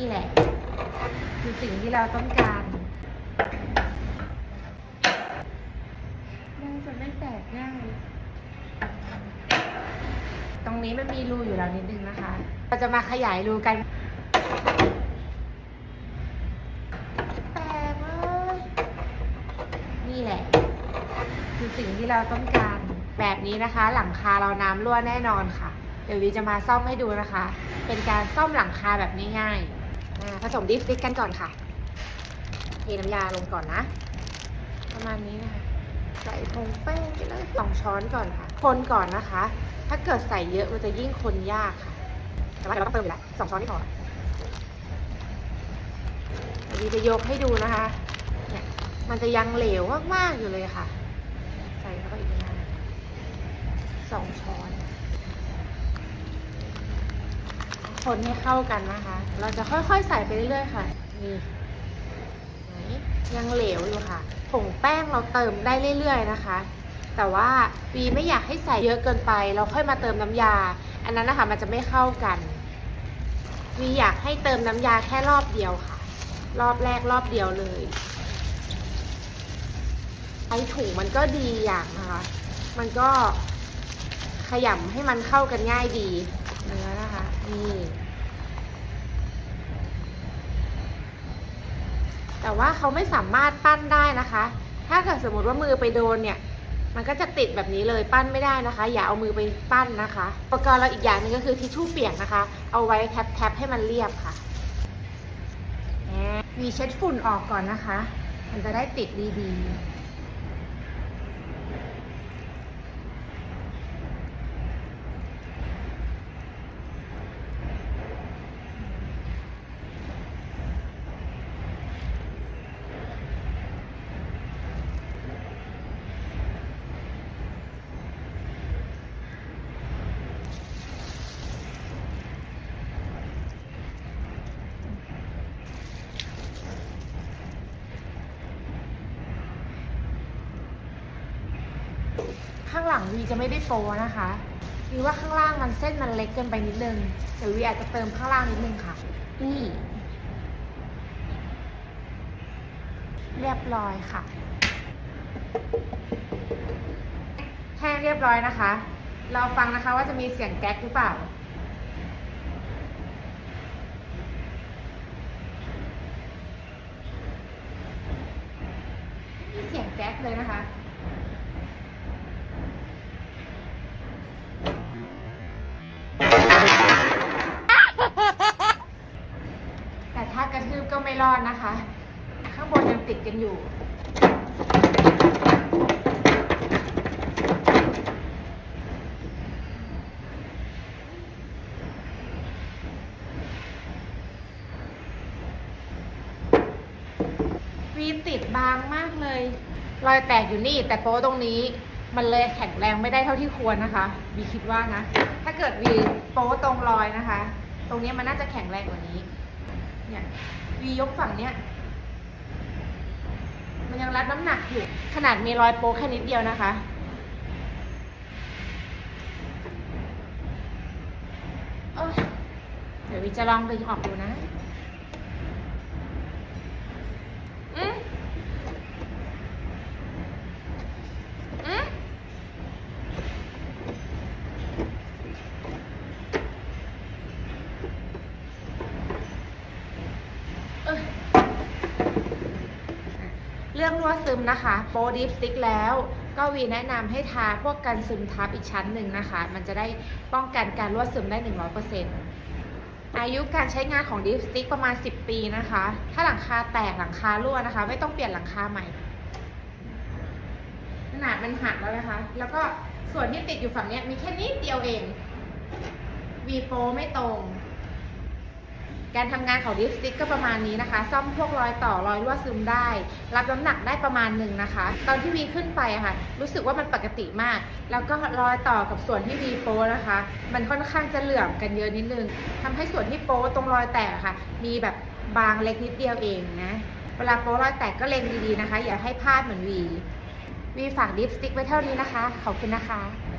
นี่แหละ คือสิ่งที่เราต้องการน่าจะไม่แตกง่าย ตรงนี้มันมีรูอยู่แล้วนิดนึงนะคะ เราจะมาขยายรูกันแตกเลยนี่แหละ คือสิ่งที่เราต้องการแบบนี้นะคะ หลังคาเราน้ำรั่วแน่นอนค่ะเดี๋ยววีจะมาซ่อมให้ดูนะคะ เป็นการซ่อมหลังคาแบบง่ายๆ ผสมดิฟฟิกกันก่อนค่ะ เทน้ำยาลงก่อนนะ ประมาณนี้นะคะ ใส่ผงแป้งไปเลยสองช้อนก่อนค่ะ คนก่อนนะคะ ถ้าเกิดใส่เยอะมันจะยิ่งคนยากค่ะ แต่ว่าเดี๋ยวเราต้องเติมอยู่แล้วสองช้อนนี่พอดีจะยกให้ดูนะคะ เนี่ย มันจะยังเหลวมากๆอยู่เลยค่ะ ใส่เข้าไปอีกนะสองช้อน คนให้เข้ากันนะคะ เราจะค่อยๆใส่ไปเรื่อยๆค่ะ นี่ยังเหลวอยู่ค่ะ ผงแป้งเราเติมได้เรื่อยๆนะคะ แต่ว่าวีไม่อยากให้ใส่เยอะเกินไป เราค่อยมาเติมน้ำยา อันนั้นนะคะมันจะไม่เข้ากัน วีอยากให้เติมน้ำยาแค่รอบเดียวค่ะ รอบแรกรอบเดียวเลยไอถุงมันก็ดีอย่างนะคะ มันก็ขยำให้มันเข้ากันง่ายดี นี่แต่ว่าเขาไม่สามารถปั้นได้นะคะ ถ้าเกิดสมมติว่ามือไปโดนเนี่ย มันก็จะติดแบบนี้เลยปั้นไม่ได้นะคะ อย่าเอามือไปปั้นนะคะ อุปกรณ์เราอีกอย่างหนึงก็คือทิชชู่เปียกนะคะ เอาไว้แทบๆให้มันเรียบค่ะแหมมีเช็ดฝุ่นออกก่อนนะคะ มันจะได้ติดดีๆ ข้างหลังวีจะไม่ได้โปนะคะวีว่าข้างล่างมันเส้นมันเล็กเกินไปนิดนึงเดี๋ยววีอาจจะเติมข้างล่างนิดนึงค่ะ นี่ เรียบร้อยค่ะแห้งเรียบร้อยนะคะ เราฟังนะคะว่าจะมีเสียงแก๊กหรือเปล่าไม่มีเสียงแก๊กเลยนะคะ นะคะ ข้างบนยังติดกันอยู่ วีติดบางมากเลย รอยแตกอยู่นี่ แต่โป๊ตรงนี้มันเลยแข็งแรงไม่ได้เท่าที่ควรนะคะวีคิดว่านะ ถ้าเกิดวีโป๊ตรงรอยนะคะ ตรงนี้มันน่าจะแข็งแรงกว่านี้เนี่ย วียกฝั่งเนี้ย มันยังรับน้ำหนักอยู่ ขนาดมีรอยโป๊แค่นิดเดียวนะคะ เดี๋ยววีจะลองดึงออกดูนะ อืมอืมเอ้ย เรื่องรั่วซึมนะคะโปรดิฟสติกแล้ว ก็วีแนะนำให้ทาพวกกันซึมทับอีกชั้นหนึ่งนะคะ มันจะได้ป้องกันการรั่วซึมได้ 100%อายุการใช้งานของดิฟสติกประมาณ 10 ปีนะคะ ถ้าหลังคาแตกหลังคารั่วนะคะ ไม่ต้องเปลี่ยนหลังคาใหม่ขนาดมันหักแล้วนะคะ แล้วก็ส่วนที่ติดอยู่ฝั่งนี้มีแค่นิดเดียวเองวีโปไม่ตรง การทำงานของดิฟสติกก็ประมาณนี้นะคะ ซ่อมพวกรอยต่อรอยรั่วซึมได้ รับน้ำหนักได้ประมาณหนึ่งนะคะ ตอนที่วีขึ้นไปอะค่ะ รู้สึกว่ามันปกติมาก แล้วก็รอยต่อกับส่วนที่วีโปนะคะ มันค่อนข้างจะเหลื่อมกันเยอะนิดนึงทำให้ส่วนที่โปตรงรอยแตกอะค่ะ มีแบบบางเล็กนิดเดียวเองนะเวลาโปรอยแตกก็เล็งดีๆนะคะ อย่าให้พลาดเหมือนวีวีฝากดิฟสติกไว้เท่านี้นะคะขอบคุณนะคะ